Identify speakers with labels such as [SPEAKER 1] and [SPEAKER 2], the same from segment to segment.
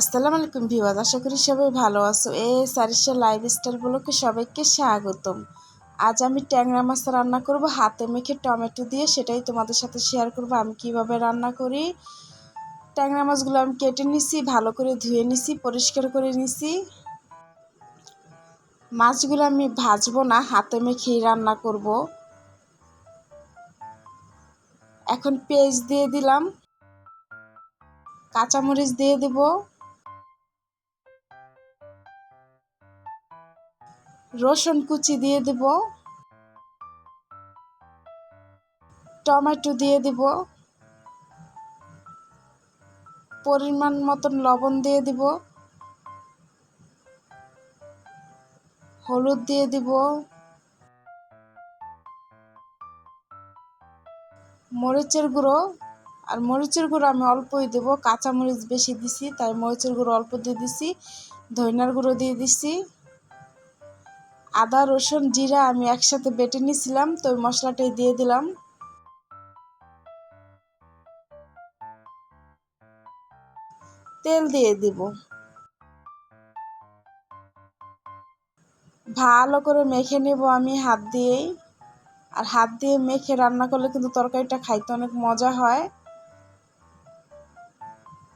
[SPEAKER 1] আসসালামু আলাইকুম ভিওয়াজ আশা করি সবাই ভালো আছো। এ সারিসা লাইফ স্টাইলগুলোকে সবাইকে স্বাগতম। আজ আমি ট্যাংরা মাছ রান্না করব, হাতে মেখে টমেটো দিয়ে সেটাই তোমাদের সাথে শেয়ার করব, আমি কীভাবে রান্না করি। ট্যাংরা মাছগুলো আমি কেটে নিছি, ভালো করে ধুয়ে নিছি, পরিষ্কার করে নিছি। মাছগুলো আমি ভাজবো না, হাতে মেখেই রান্না করব। এখন পেঁয়াজ দিয়ে দিলাম। কাঁচামরিচ দিয়ে দেবো। রসুন কুচি দিয়ে দেব। টমেটো দিয়ে দেব। পরিমাণ মতন লবণ দিয়ে দিব। হলুদ দিয়ে দিব। মরিচের গুঁড়ো। আর মরিচের গুঁড়ো আমি অল্পই দেবো। কাঁচা মরিচ বেশি দিছি, তাই মরিচের গুঁড়ো অল্প দিয়ে দিছি। ধনিয়ার গুঁড়ো দিয়ে দিছি। আদা, রসুন, জিরা আমি একসাথে বেটে নিয়েছিলাম, তো ওই মশলাটাই দিয়ে দিলাম। তেল দিয়ে দিব। ভালো করে মেখে নেব আমি হাত দিয়েই। আর হাত দিয়ে মেখে রান্না করলে কিন্তু তরকারিটা খাইতে অনেক মজা হয়।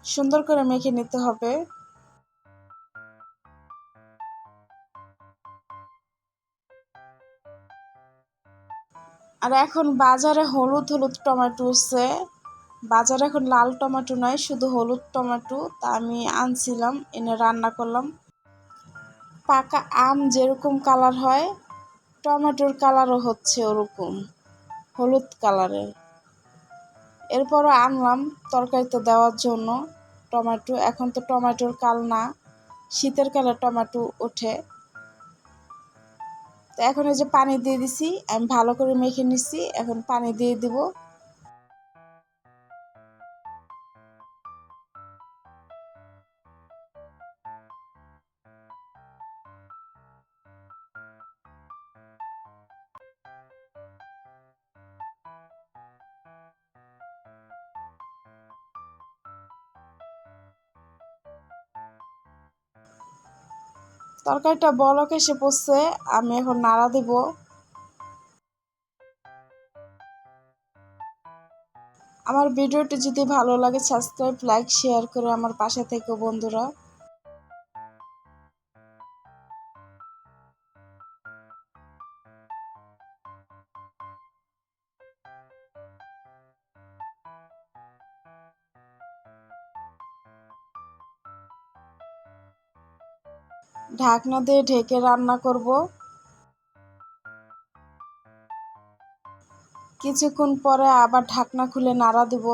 [SPEAKER 1] সুন্দর করে মেখে নিতে হবে। আর এখন বাজারে হলুদ হলুদ টমেটো উঠছে। বাজারে এখন লাল টমেটো নয় শুধু হলুদ টমেটো। তা আমি আনছিলাম, এনে রান্না করলাম। পাকা আম যেরকম কালার হয়, টমেটোর কালারও হচ্ছে ওরকম, হলুদ কালারের। এরপরও আনলাম তরকারিতে দেওয়ার জন্য। টমেটো, এখন তো টমেটোর কাল না, শীতের কালে টমেটো ওঠে। তো এখন ওই যে পানি দিয়ে দিছি, আমি ভালো করে মেখে নিছি, এখন পানি দিয়ে দিব। তরকারিটা বলক এসে পড়ছে, আমি এখন নাড়া দেব। আমার ভিডিওটি যদি ভালো লাগে সাবস্ক্রাইব লাইক শেয়ার করে আমার পাশে থেকে বন্ধুরা। ঢাকনা দিয়ে ঢেকে রান্না করব। কিছুক্ষণ পরে আবার ঢাকনা খুলে নাড়া দেব।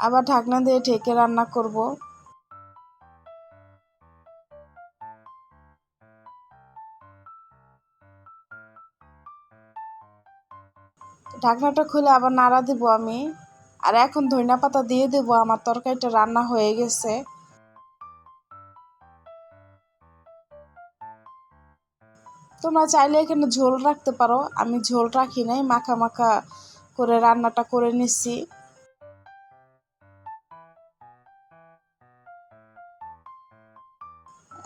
[SPEAKER 1] আবার ঢাকনা দিয়ে ঢেকে রান্না করব। ঢাকনাটা খুলে আবার নাড়া দিব আমি। আর এখন ধনিয়া পাতা দিয়ে দেব, আমার তরকারিটা রান্না হয়ে গেছে। তোমরা চাইলে এখানে ঝোল রাখতে পারো, আমি ঝোল রাখি নাই, মাখা মাখা করে রান্নাটা করে নিচ্ছি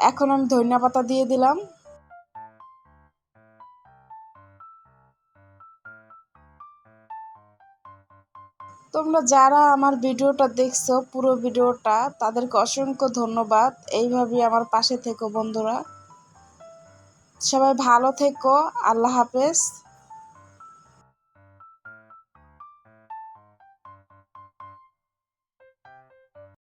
[SPEAKER 1] এখন আমি ধনিয়া পাতা দিয়ে দিলাম। তোমরা যারা আমার ভিডিওটা দেখছ, পুরো ভিডিওটা, তাদেরকে অসংখ্য ধন্যবাদ। এইভাবেই আমার পাশে থেকো বন্ধুরা। সবাই ভালো থেকো, আল্লাহ হাফেজ।